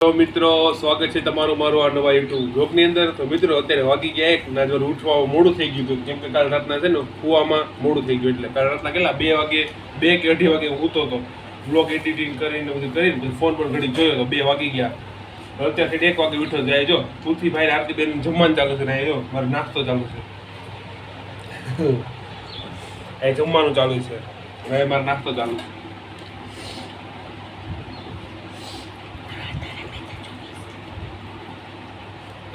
તો મિત્રો સ્વાગત છે તમારું મારું આ નવા યુટ્યુબ બ્લોગની અંદર. તો મિત્રો અત્યારે વાગી ગયા એક. ના જો ઉઠવા મોડું થઈ ગયું હતું. કેમ કે કાલ રાતના છે ને કુવામાં મોડું થઈ ગયું એટલે. કાલ રાતના કેટલા? બે વાગે બે કે અઢી વાગે હું સૂતો હતો. બ્લોગ એડિટિંગ કરીને બધું કરીને ફોન પર ઘડી જોયો તો બે વાગી ગયા. અત્યારથી એક વાગે ઉઠો જાય જો તુલસી ભાઈ આરતી બેન જમવાનું ચાલુ છે ને જો મારો નાસ્તો ચાલુ છે. એ જમવાનું ચાલુ છે. હવે મારો નાસ્તો ચાલુ છે.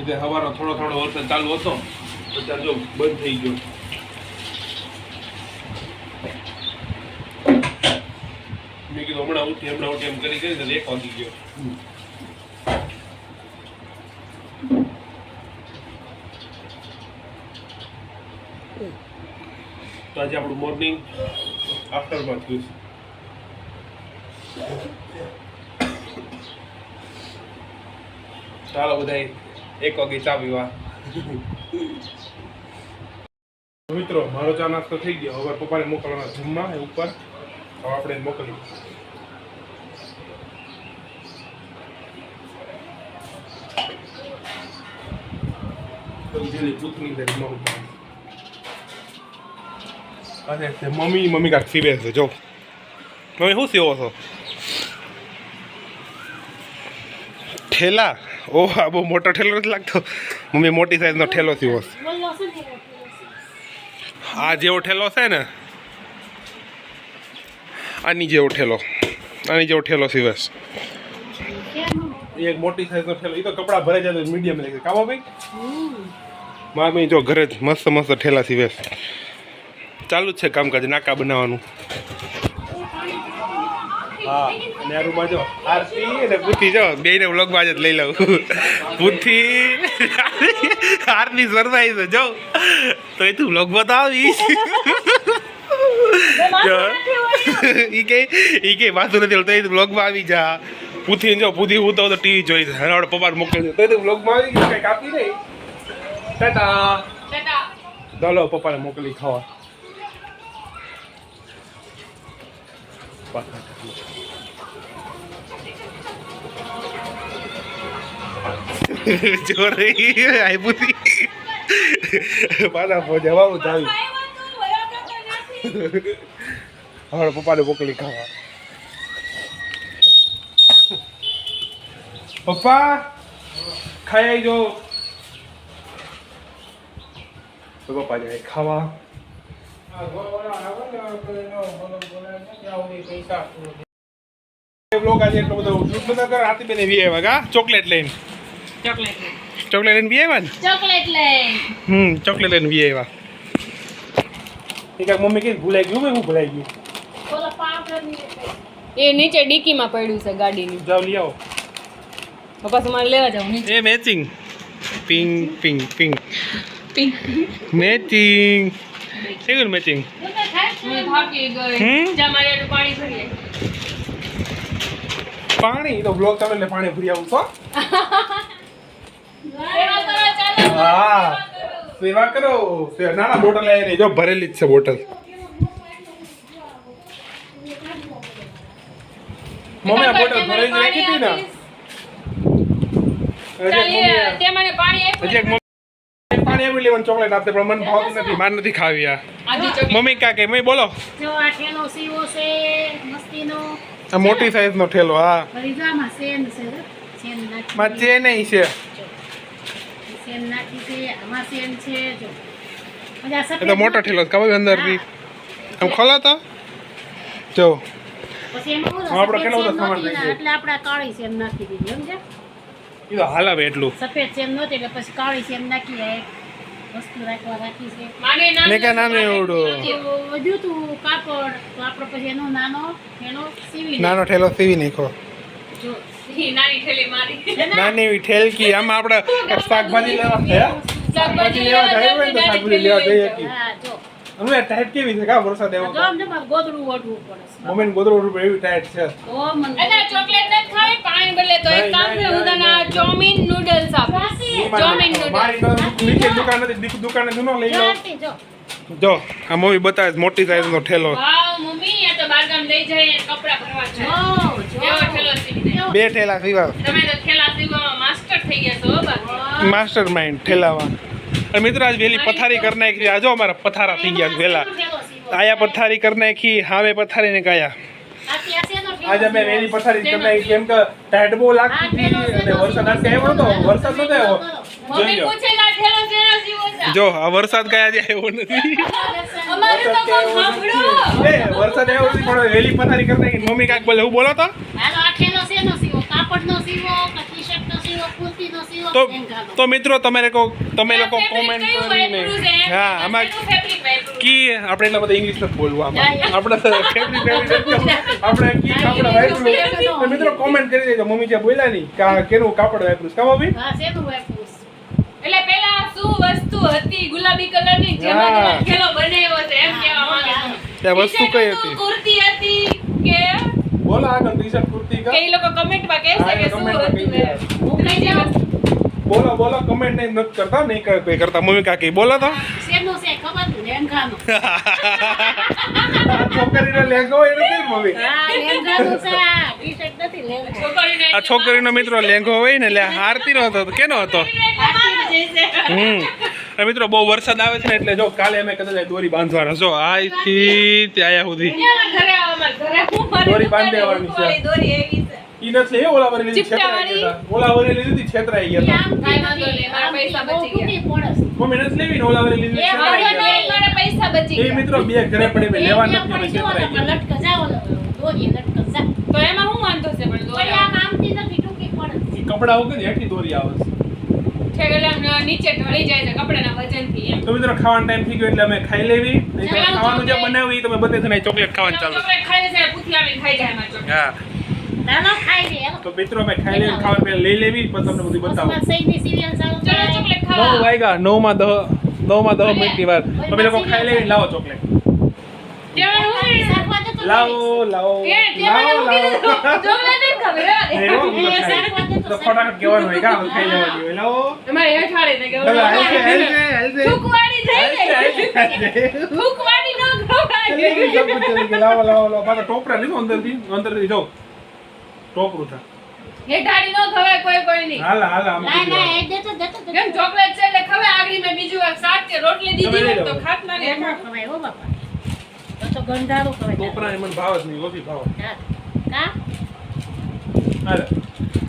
એટલે સવારનો થોડો થોડો વરસાદ ચાલુ હતો, અત્યારે જો બંધ થઈ ગયો. મેં કીધું હમણાં ઉઠી હમણાં ઉઠી એમ કરી કરીને એક વાગી ગયો. તો આજે આપણું મોર્નિંગ આફ્ટરમાં થયું છે. ચાલો બધાય એક વાગે ચા પીવા મિત્રો મારો ચા નાસ્તો થઈ ગયો હવે પપ્પાને મોકલવાના જમવા એ ઉપર હવે આપણે મોકલી જેની પુતની છે મમ્મી અરે તે મમ્મી મમ્મી કાંઈક સીવે છે જો મમ્મી શું સીવો છો ઠેલા ઓહ આ બહુ મોટો ઠેલો નથી લાગતો? મમ્મી મોટી સાઈઝનો ઠેલો થયો આ જેવો ઠેલો છે ને આની જેવો ઠેલો આની જેવો ઠેલો સીવે છે એક મોટી સાઈઝનો ઠેલો. એ તો કપડાં ભરે જાય મીડિયમ લાગે કામો ભાઈ? ભાઈ જો ઘરે જ મસ્ત મસ્ત ઠેલા સીવે છે ચાલુ જ છે કામકાજ નાકા બનાવવાનું. હા અને આ રૂમમાં જો આરતી અને બુદ્ધિ. જો બેને વ્લોગમાં જ લઈ લઉં. બુદ્ધિ. આરતી સરપ્રાઈઝ જો. તો એ તું વ્લોગમાં તો આવીશ ઈ કે ઈ કે વાંધો નથી તો એ વ્લોગમાં આવી જા. પૂથી જો પૂથી હું તો ટીવી જોઈ છે. હરાવડે પપ્પાને મોકલી દે તો એ વ્લોગમાં આવી ગઈ કંઈક આપી નહીં. ટાટા. ચાલો પપ્પાને મોકલી ખાવા. ચોરી આપ્યું હતી પાછા જવાનું ચાવી હવે પપ્પાને મોકલી ખાવા. પપ્પા, ખાઈ તો પપ્પા જાય ખાવા. ચોકલેટ લઈને. ચોકલેટ ચોકલેટ લઈને બી આવ્યા ને? ચોકલેટ લઈ હમ ચોકલેટ લઈને બી આવ્યા. એ કાંઈક મમ્મી કઈ ભૂલાઈ ગયું ભાઈ હું ભૂલાઈ ગયું? એ નીચે ડીકીમાં પડ્યું છે ગાડીની. જાવ લઈ આવો. પપ્પા તમારે લેવા જાવ નીચે. એ matching. Pink pink pink pink matching. કેવું મેચિંગ? હું થાકી ગઈ. હમ? જા મારે આટલું પાણી તો બ્લોક ચાલે એટલે પાણી ભરી આવું ચાલો હા સેવા કરો. ના ના બોટલ આવી રહી જો ભરેલી જ છે બોટલ. મમ્મી આ બોટલ ભરેલી રાખી હતી ને? પાણી આવી લેવાનું ચોકલેટ આપતે મને ભાવતી નથી માર નથી ખાવી આ. મમ્મી કા કે મમ્મી બોલો. જો આ ઠેલો સીવો છે મસ્તીનો. આ મોટી સાઈઝ નો ઠેલો હા. છે સેન ચે નહીં છે. સેન નાખી છે આમાં સેન છે જો. પછી આ એ સફેદ તો મોટો ઠેલો છે ખબર અંદર બી આમ ખોલા તો જો. પછી એમ આપણે કેટલો બધો સામાન લઈ એટલે આપણે કાળી સેન નાખી દીધી સમજ્યા? એ તો હાલાવે એટલું. સફેદ સેન નહોતી એટલે પછી કાળી સેન નાખી આ એક વસ્તુ રાખવા રાખી છે. માને ક્યાં નાનું એવડું? તો વધ્યું તું કાપડ તો આપણે પછી એનો નાનો એનો સીવી નાનો ઠેલો સીવી નાખો જો. નાની નાની ઠેલકી આમાં આપણે શાકભાજી લેવા શાકભાજી લેવા જાય હોય તો શાકભાજી લેવા જઈએ કે. જો. અમે ટાઈટ કેવી છે? કા વરસાદ એવો? જો અમને ગોદડું ઓઢવું પડે મમ્મી ને ગોદડું રૂપ એવી ટાઈટ છે. તો મને એટલે ચોકલેટ નથી ખાવી પાણી બદલે તો એક કામ છે હું તને આ ચોમીન નૂડલ્સ આપીશ ચોમીન નૂડલ્સ તો નીચે દુકાન નથી દીક- દુકાને જૂનો લઈ લો જો. જો આ મમ્મી બતાવે મોટી સાઈઝ નો ઠેલો. વાવ મમ્મી આ તો બારગામ લઈ જાય કપડા ભરવા જાય જો જો. ઠેલો બે ઠેલા સીવા તમે તો માસ્ટર થઈ ગયા છો હો માસ્ટર માઇન્ડ ઠેલાવા અને મિત્રો આજ વહેલી પથારી કરી નાખી. આ જો અમારા પથારા થઈ ગયા વહેલા. આયા પથારી કરી નાખી હાવે પથારી ને કાયા. આજે અમે વેલી પથારી કરી નાખી. કેમ કે ટાઈટ બહુ લાગતી હતી અને વરસાદ આજ આવ્યો હતો વરસાદ નતો આવ્યો? જો આ વરસાદ કયા આજે આવ્યો નથી. અમારે તો કોઈ સાંભળો. એ વરસાદ આવ્યો નથી પણ વહેલી પથારી કરી નાખી. મમ્મી કાક બોલે હું બોલો તો? હાલો આ ઠેલો શેનો સીવો કાપડનો સીવો કે ટી-શર્ટનો સીવો કુર્તીનો સીવો તો લેંઘાનો? તો મિત્રો તમે લોકો તમે લોકો fabric કોમેન્ટ કયું કરીને વાપર્યું છે? હા આમાં શેનું fabric વાપર્યું? કી આપણે એટલા બધા ઇંગ્લિશ નથી બોલવું આમાં હા, આપણે તો ફેવરિટ ફેવરિટ આપણે કી કાપડ વાપર્યું તો મિત્રો કોમેન્ટ કરી દેજો મમ્મી જે બોલ્યા નહીં કે આ કેનું કાપડ વાપર્યું કા મમ્મી હા શેનું વાપર્યું છે? એટલે પેલા શું વસ્તુ હતી ગુલાબી કલરની હા. જેમાં ખેલો બનાવ્યો છે એમ કહેવા માંગે છું. ત્યાં વસ્તુ કઈ ટી-શર્ટ હતી હતું, કુર્તી હતી કે બોલો આગળ ટી શર્ટ કુર્તી કે કા એ લોકો કમેન્ટમાં કહેશે હા, કે એ શું હતું કહી. હું કહી દઉં બોલો બોલો કમેન્ટ નહીં નથી કરતા નહીં કઈ કઈ કરતા મમ્મી કાકી બોલો તો શેનું છે ખબર ને? છોકરીનો લેંઘો હોય એનું મમ્મી હા લેંઘાનું છે આ. નથી લેંઘો. છોકરીને આ છોકરીનો મિત્રો લેંઘો હોય ને એટલે હારતી નો હતો તો કેનો હતો છે. હમ અને મિત્રો બહુ વરસાદ આવે છે ને એટલે જો કાલે અમે કદાચ દોરી બાંધવાના જો આથી ત્યાં સુધી દોરી બાંધેવાની છે. ઈ નથી એ ઓલા વરેલી ચીપટાવાળી? છેતરાઈ ગયા હતા. ઓલા વરેલી લીધી છેતરાઈ ગયા મારા પૈસા બચી ગયા. તૂટી પડે છે. મમ્મી નથી લેવી ને ઓલા વરેલી લીધી એ છેતરાઈ ગયા મારા પૈસા બચી હતા. એ મિત્રો બે ઘરે પડી મેં લેવા એક નથી અમે છેતરાઈ ને, ગયા લટક જાઓ ને, લટક જા. તો એમાં શું વાંધો છે પણ દોરી આમ આમથી નથી ટૂંકી પડે કપડા વગર હેઠી દોરી આવે છે છે નીચે ઢળી જાય છે કપડાના વજનથી એમ. તો મિત્રો ખાવાનો ટાઈમ થઈ ગયો એટલે અમે ખાઈ લેવી. ખાવાનું જે ઈ તમે બધે જણાય ચોકલેટ ખાવાનું ચાલુ. ખાઈ છે પૂથી આવીને ખાઈ જાય એમાં ચોકલેટ. હા. તો મિત્રો અમે ખાઈ લેવી ખાવા પહેલા લઈ લેવી પણ તમને બધું બતાવું. નવ વાગ્યા નવમાં દહ નવમાં દહ મિનિટની વાર. તમે લોકો ખાઈ લેવી લાવો ચોકલેટ તેમાં હું નહીં. શાકમાં જતો લાવો લાવો. હોય કાં ખાઈ લેવાની હોય. કે થઈ ગઈ. ખવાય. ટોપરા લીધો અંદરથી. અંદરથી જો. ટોપરું થા હેઠાડી ન ખવાય કોઈ કોઈ ની હાલા હાલા ના, ના, એ. કેમ ચોકલેટ છે એટલે ખવાય? આગળ મેં બીજું વાર શાક કે રોટલી દીધી તો ખાત ના ખવાય, હો બાપા. તો તો ગંધારું ખવાય. ટોપરાને મને ભાવ જ નહીં ઓછી ભાવ. કા? હાલે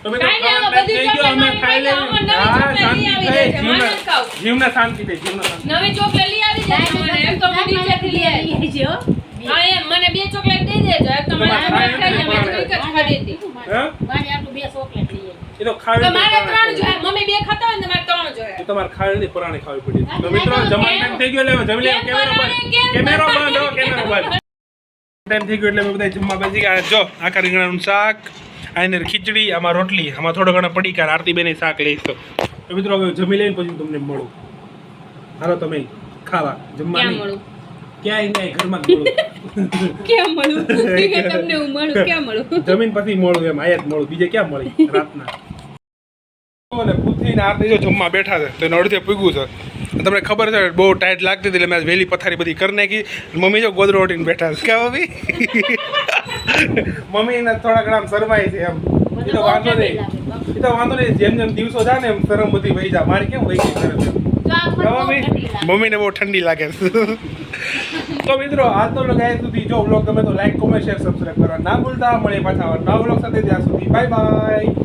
તો કાંઈ નહીં, ખાવાનો થઈ ગયો, અમે ખાઈ લે હા, નવી શાંતિ થઈ, જીવના-. શાંતિ થઈ, જીવના શાંતિ. નવી ચોકલેટ લઈ આવી જાય મને એમ તો હું ચોકલેટ લઈ આવી આવજો. હા એમ મને બે ચોકલેટ દઈ દેજો એક તો મને ખાઈ ખાઈ મેં એક જ ખાધી હતી હે? મારી આટલું બે ચોકલેટ લઈ. એ તો ખાવી તો તો મારે ત્રણ જોઈએ મમ્મી બે ખાતા હોય ને તો એ તમારે ખાવી નથી પરાણે ખાવી પડી. તો મિત્રો જમવાનું ટાઈમ થઈ ગયો એટલે જમી લઈએ કેમેરો બંધ. કેમેરો બંધ કેમેરો બંધ. ટાઈમ થઈ ગયો એટલે બધા જમવા બેસી ગયા. જો આખા રીંગણાનું શાક આની ખીચડી આમાં રોટલી આમાં થોડો ઘણો પડીકા આરતી બેને શાક લઈશ તો. મિત્રો હવે જમી લઈને પછી તમને મળું. હાલો તમે ખાવા. જમવા ક્યાં મળું? ક્યાંય નહીં ઘરમાં ક્યાં મળું? તમને હું મળું. ક્યાં મળું? જમીન પછી મળું એમ આયા જ મળું. બીજે ક્યાં મળી? રાતના. અને પૃથ્વી ને આરતી જો જમવા બેઠા છે તો એને અડધે પૂગ્યું છે. તમને ખબર છે બહુ ટાઈટ લાગતી હતી એટલે મેં વહેલી પથારી બધી કરી નાખી. મમ્મી જો ગોદરો ઓટીને બેઠા છે. કે મમ્મી? મમ્મીને થોડા ઘણા શરમાય છે એમ. એ તો વાંધો નહીં. એ તો વાંધો નહીં જેમ જેમ દિવસો જાય ને એમ શરમ બધી વહી જાય. મારે કેમ વહી ગઈ શરમ તો મમ્મી? મમ્મીને બહુ ઠંડી લાગે છે. તો મિત્રો આજનો વ્લોગ અહીંયા સુધી જો વ્લોગ ગમે તો લાઈક કોમેન્ટ શેર સબસ્ક્રાઈબ કરવા ના ભૂલતા. મળે પાછા નવા વ્લોગ સાથે. ત્યાં સુધી બાય બાય